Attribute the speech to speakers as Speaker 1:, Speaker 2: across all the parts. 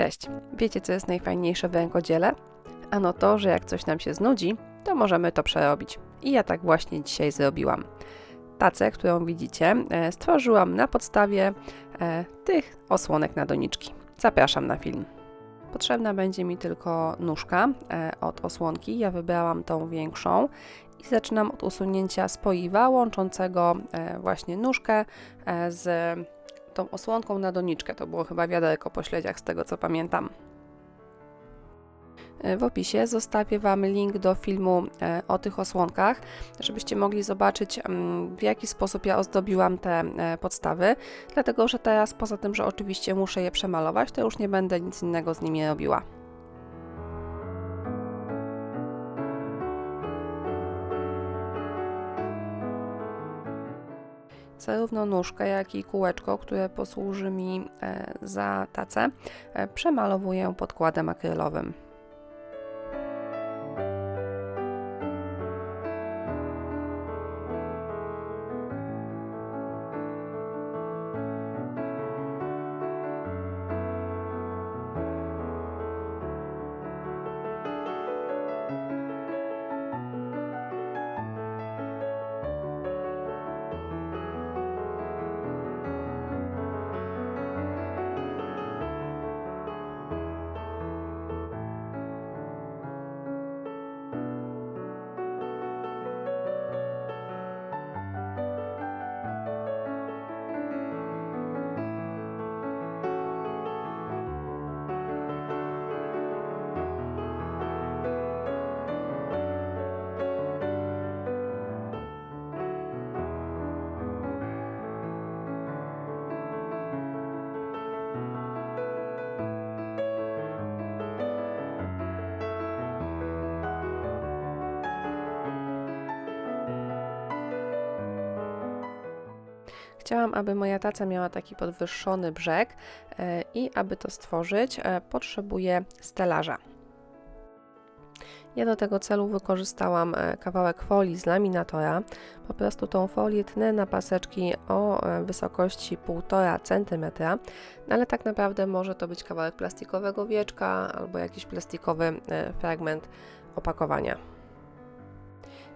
Speaker 1: Cześć! Wiecie, co jest najfajniejsze w rękodziele? Ano to, że jak coś nam się znudzi, to możemy to przerobić. I ja tak właśnie dzisiaj zrobiłam. Tacę, którą widzicie, e, stworzyłam na podstawie e, tych osłonek na doniczki. Zapraszam na film. Potrzebna będzie mi tylko nóżka e, od osłonki. Ja wybrałam tą większą i zaczynam od usunięcia spoiwa łączącego właśnie nóżkę z tą osłonką na doniczkę. To było chyba wiaderko po śledziach, z tego co pamiętam. E, w opisie zostawię Wam link do filmu e, o tych osłonkach, żebyście mogli zobaczyć mm, w jaki sposób ja ozdobiłam te e, podstawy, dlatego że teraz poza tym, że oczywiście muszę je przemalować, to już nie będę nic innego z nimi robiła. Zarówno nóżkę, jak i kółeczko, które posłuży mi e, za tacę, e, przemalowuję podkładem akrylowym. Chciałam, aby moja taca miała taki podwyższony brzeg e, i aby to stworzyć, e, potrzebuję stelaża. Ja do tego celu wykorzystałam e, kawałek folii z laminatora. Po prostu tą folię tnę na paseczki o wysokości 1,5 cm, no ale tak naprawdę może to być kawałek plastikowego wieczka albo jakiś plastikowy fragment opakowania.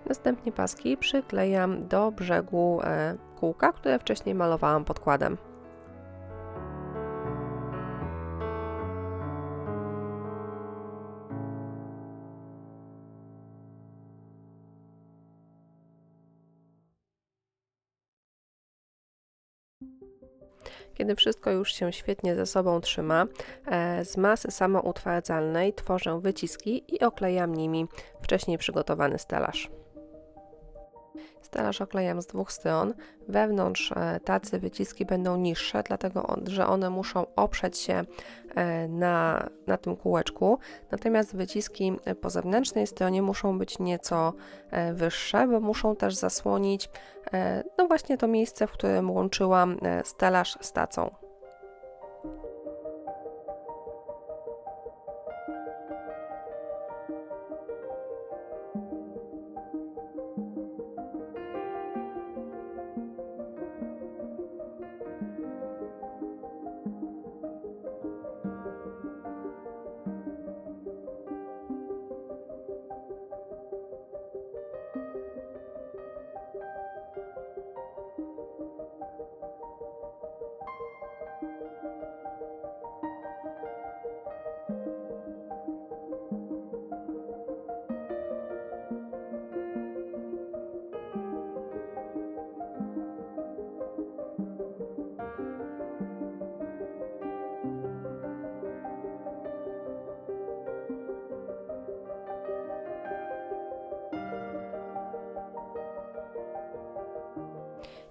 Speaker 1: Następnie paski przyklejam do brzegu e, kółka, które wcześniej malowałam podkładem. Kiedy wszystko już się świetnie ze sobą trzyma, e, z masy samoutwardzalnej tworzę wyciski i oklejam nimi wcześniej przygotowany stelaż. Stelaż oklejam z dwóch stron. Wewnątrz e, tacy wyciski będą niższe, dlatego że one muszą oprzeć się e, na, na tym kółeczku. Natomiast wyciski po zewnętrznej stronie muszą być nieco e, wyższe, bo muszą też zasłonić no właśnie to miejsce, w którym łączyłam stelaż z tacą.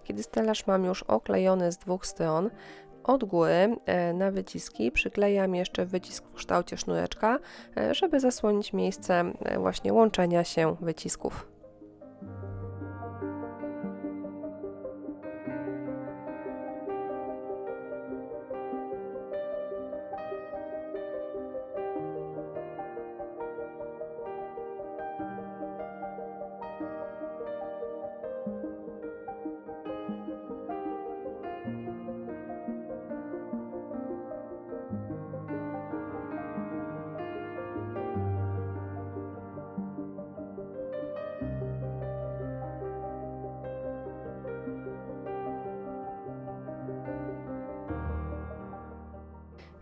Speaker 1: Kiedy stelaż mam już oklejony z dwóch stron, od góry e, na wyciski przyklejam jeszcze wycisk w kształcie sznureczka, e, żeby zasłonić miejsce e, właśnie łączenia się wycisków.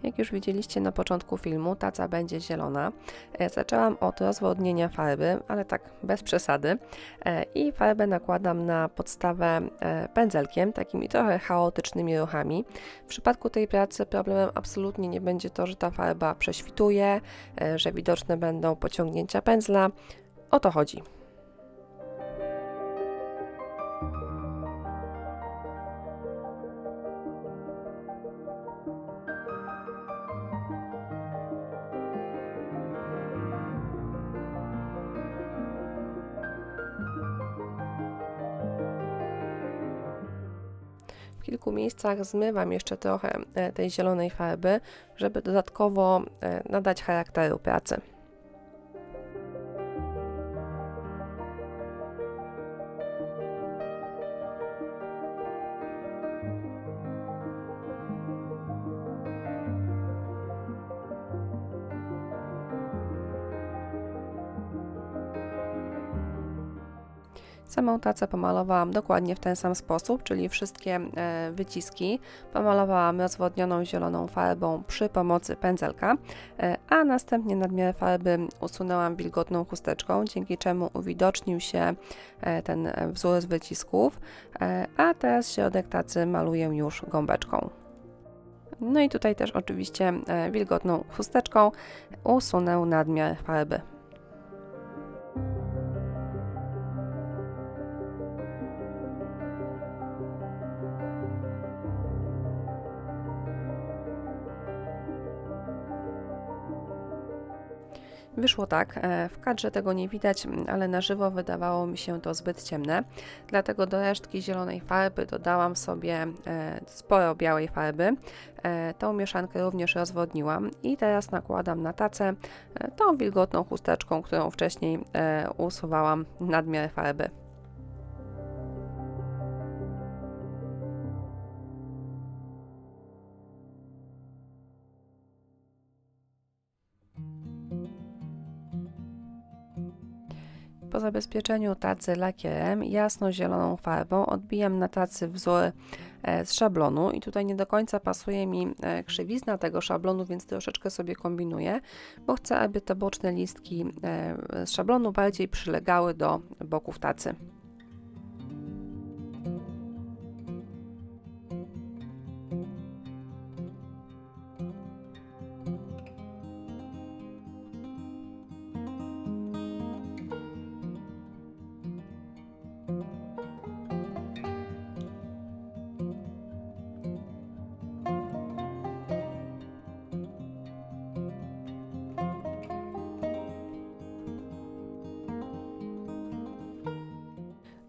Speaker 1: Jak już widzieliście na początku filmu, taca będzie zielona. E, zaczęłam od rozwodnienia farby, ale tak bez przesady. E, I farbę nakładam na podstawę e, pędzelkiem, takimi trochę chaotycznymi ruchami. W przypadku tej pracy problemem absolutnie nie będzie to, że ta farba prześwituje, że widoczne będą pociągnięcia pędzla. O to chodzi. Kilku miejscach zmywam jeszcze trochę e, tej zielonej farby, żeby dodatkowo e, nadać charakteru pracy. Samą tacę pomalowałam dokładnie w ten sam sposób, czyli wszystkie e, wyciski pomalowałam rozwodnioną zieloną farbą przy pomocy pędzelka, e, a następnie nadmiar farby usunęłam wilgotną chusteczką, dzięki czemu uwidocznił się e, ten wzór z wycisków, a teraz środek tacy maluję już gąbeczką. No i tutaj też oczywiście wilgotną chusteczką usunę nadmiar farby. Wyszło tak, e, w kadrze tego nie widać, ale na żywo wydawało mi się to zbyt ciemne, dlatego do resztki zielonej farby dodałam sobie e, sporo białej farby. E, tą mieszankę również rozwodniłam i teraz nakładam na tacę tą wilgotną chusteczką, którą wcześniej usuwałam nadmiar farby. Zabezpieczeniu tacy lakierem jasno-zieloną farbą odbijam na tacy wzór e, z szablonu i tutaj nie do końca pasuje mi e, krzywizna tego szablonu, więc troszeczkę sobie kombinuję, bo chcę, aby te boczne listki e, z szablonu bardziej przylegały do boków tacy.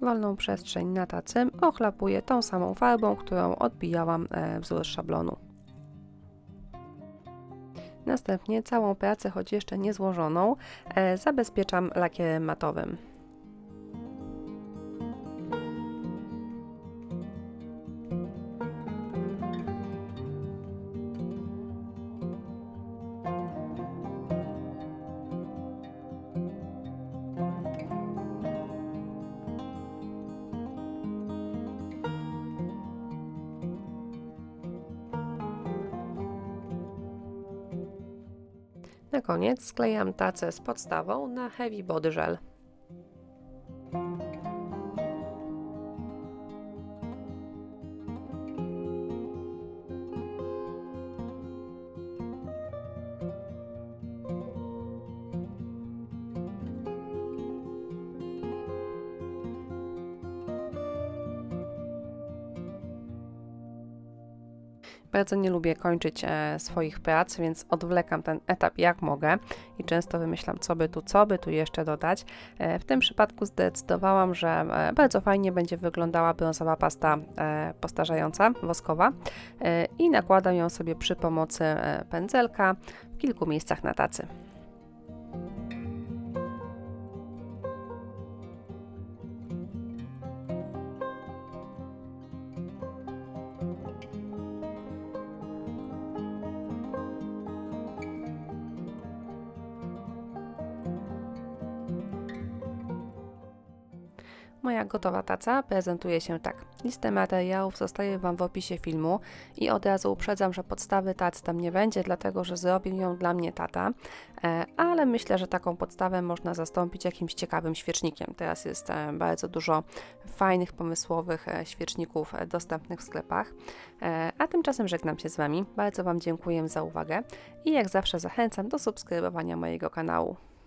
Speaker 1: Wolną przestrzeń na tacy ochlapuję tą samą farbą, którą odbijałam e, wzór szablonu. Następnie całą pracę, choć jeszcze nie złożoną, e, zabezpieczam lakierem matowym. Na koniec sklejam tacę z podstawą na Heavy Body Gel. Bardzo nie lubię kończyć e, swoich prac, więc odwlekam ten etap jak mogę i często wymyślam, co by tu, co by tu jeszcze dodać. E, w tym przypadku zdecydowałam, że e, bardzo fajnie będzie wyglądała brązowa pasta postarzająca, woskowa i nakładam ją sobie przy pomocy pędzelka w kilku miejscach na tacy. Moja gotowa taca prezentuje się tak. Listę materiałów zostaje Wam w opisie filmu i od razu uprzedzam, że podstawy tacy tam nie będzie, dlatego że zrobił ją dla mnie tata, e, ale myślę, że taką podstawę można zastąpić jakimś ciekawym świecznikiem. Teraz jest e, bardzo dużo fajnych, pomysłowych e, świeczników dostępnych w sklepach. A tymczasem żegnam się z Wami. Bardzo Wam dziękuję za uwagę i jak zawsze zachęcam do subskrybowania mojego kanału.